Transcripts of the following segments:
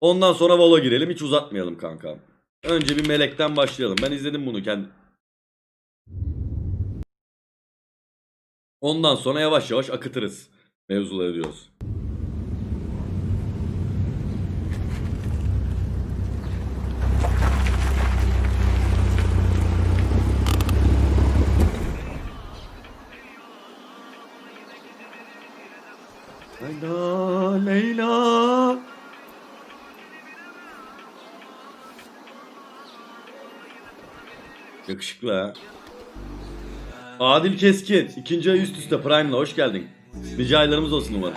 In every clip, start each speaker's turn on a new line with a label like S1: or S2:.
S1: Ondan sonra Valo girelim. Hiç uzatmayalım kanka. Önce bir melekten başlayalım. Ben izledim bunu kendi. Ondan sonra yavaş yavaş akıtırız. Mevzuları diyoruz. Leyla, Leyla. Yakışıklı ha. Adil Keskin. ikinci ay üst üste Prime'la hoş geldin. Nice aylarımız olsun umarım.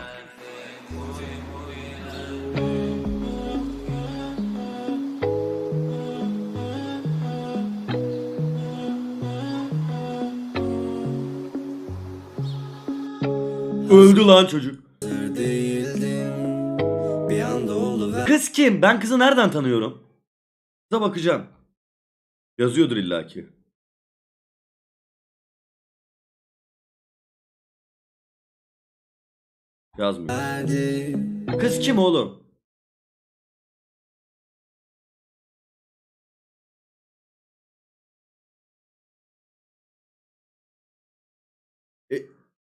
S1: Öldü lan çocuk. Kız kim? Ben kızı nereden tanıyorum? Kıza bakacağım. Yazıyordur illaki. Yazmıyor. Kız kim oğlum? E,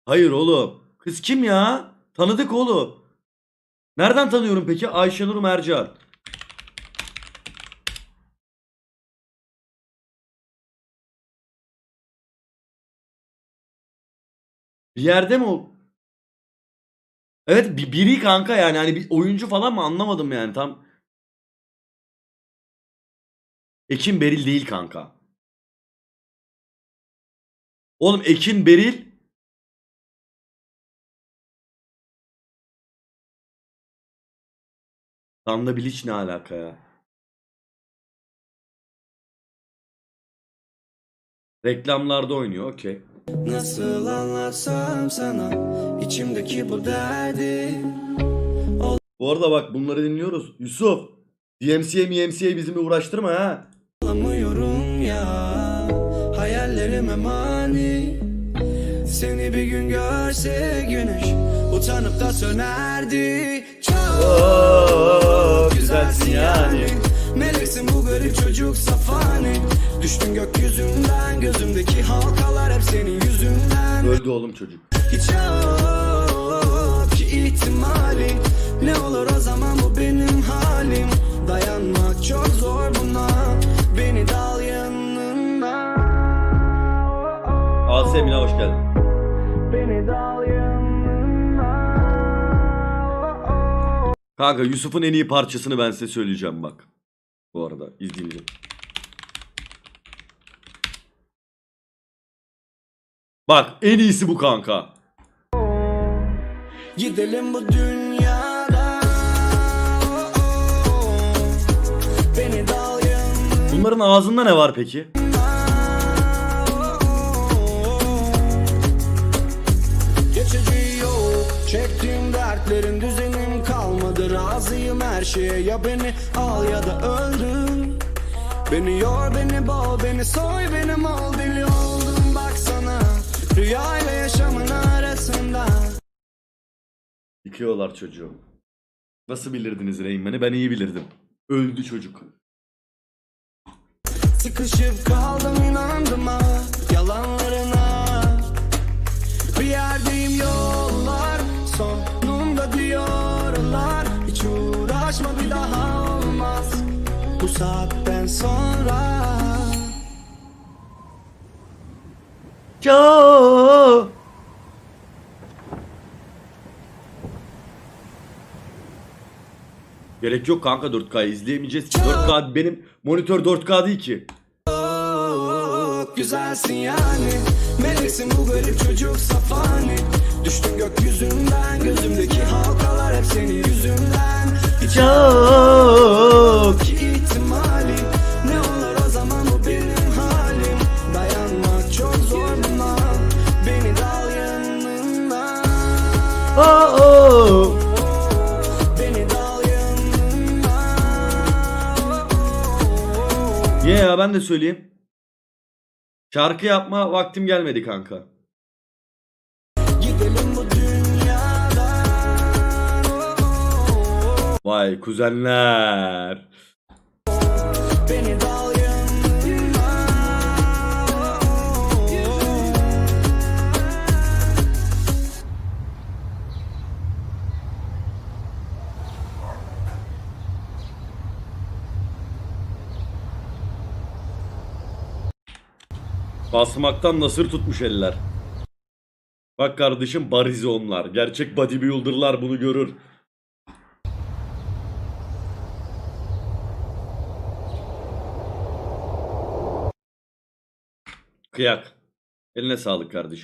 S1: hayır oğlum. Kız kim ya? Tanıdık oğlum. Nereden tanıyorum peki? Ayşenur Mercan. Bir yerde mi o? Evet bir biri kanka yani hani bir oyuncu falan mı anlamadım yani tam. Ekin Beril değil kanka. Oğlum Ekin Beril Danla Bilic ne alaka ya? Reklamlarda oynuyor okey.
S2: Nasıl anlatsam sana içimdeki bu derdi
S1: Bu arada bak bunları dinliyoruz. Yusuf. DMCA MCA bizimle uğraştırma ha.
S2: Olamıyorum ya Hayallerime mani Seni bir gün görse güneş Utanıp da sönerdi Çok
S1: Oo,
S2: güzelsin yani Meleksin bu garip çocuk safani Düştün gökyüzünden Gözümdeki halkalar hep senin yüzünden.
S1: Öldü oğlum çocuk.
S2: Hiç yok ki ihtimali. Ne olur o zaman bu benim halim. Dayanmak çok zor buna. Beni dal yanına.
S1: Aziz Emine hoş geldin.
S2: Beni dal yanına.
S1: Kanka Yusuf'un en iyi parçasını ben size söyleyeceğim bak. Bu arada izleyince. Bak en iyisi bu kanka.
S2: Gidelim bu dünyadan Beni
S1: Bunların ağzında ne var peki?
S2: Çektiğim dertlerin düzenim kalmadı Razıyım her şeye ya beni al ya da öldür Beni yor beni boğ beni soy benim ol deli oldum baksana Rüya ile yaşamın arasında
S1: Yıkıyorlar çocuğu. Nasıl bilirdiniz Reynmen'i? Ben iyi bilirdim. Öldü çocuk.
S2: Sıkışıp kaldım inandım ha yalanlarına Bir yerdeyim yollar sonunda diyorlar Hiç uğraşma bir daha olmaz bu saatten sonra.
S1: Gerek yok kanka 4K izleyemeyeceğiz ki. 4K benim monitör 4K değil ki.
S2: Çok güzelsin yani Meleksin bu garip çocuk safani Düştüm gökyüzünden Gözümdeki halkalar hep senin
S1: Oh, oh.
S2: Beni dal yanına
S1: Ye ya ben de söyleyeyim. Şarkı yapma vaktim gelmedi kanka. Vay kuzenler.
S2: Beni dal
S1: Basmaktan nasır tutmuş eller. Bak kardeşim bariz onlar. Gerçek bodybuilder'lar bunu görür. Kıyak. Eline sağlık kardeşim.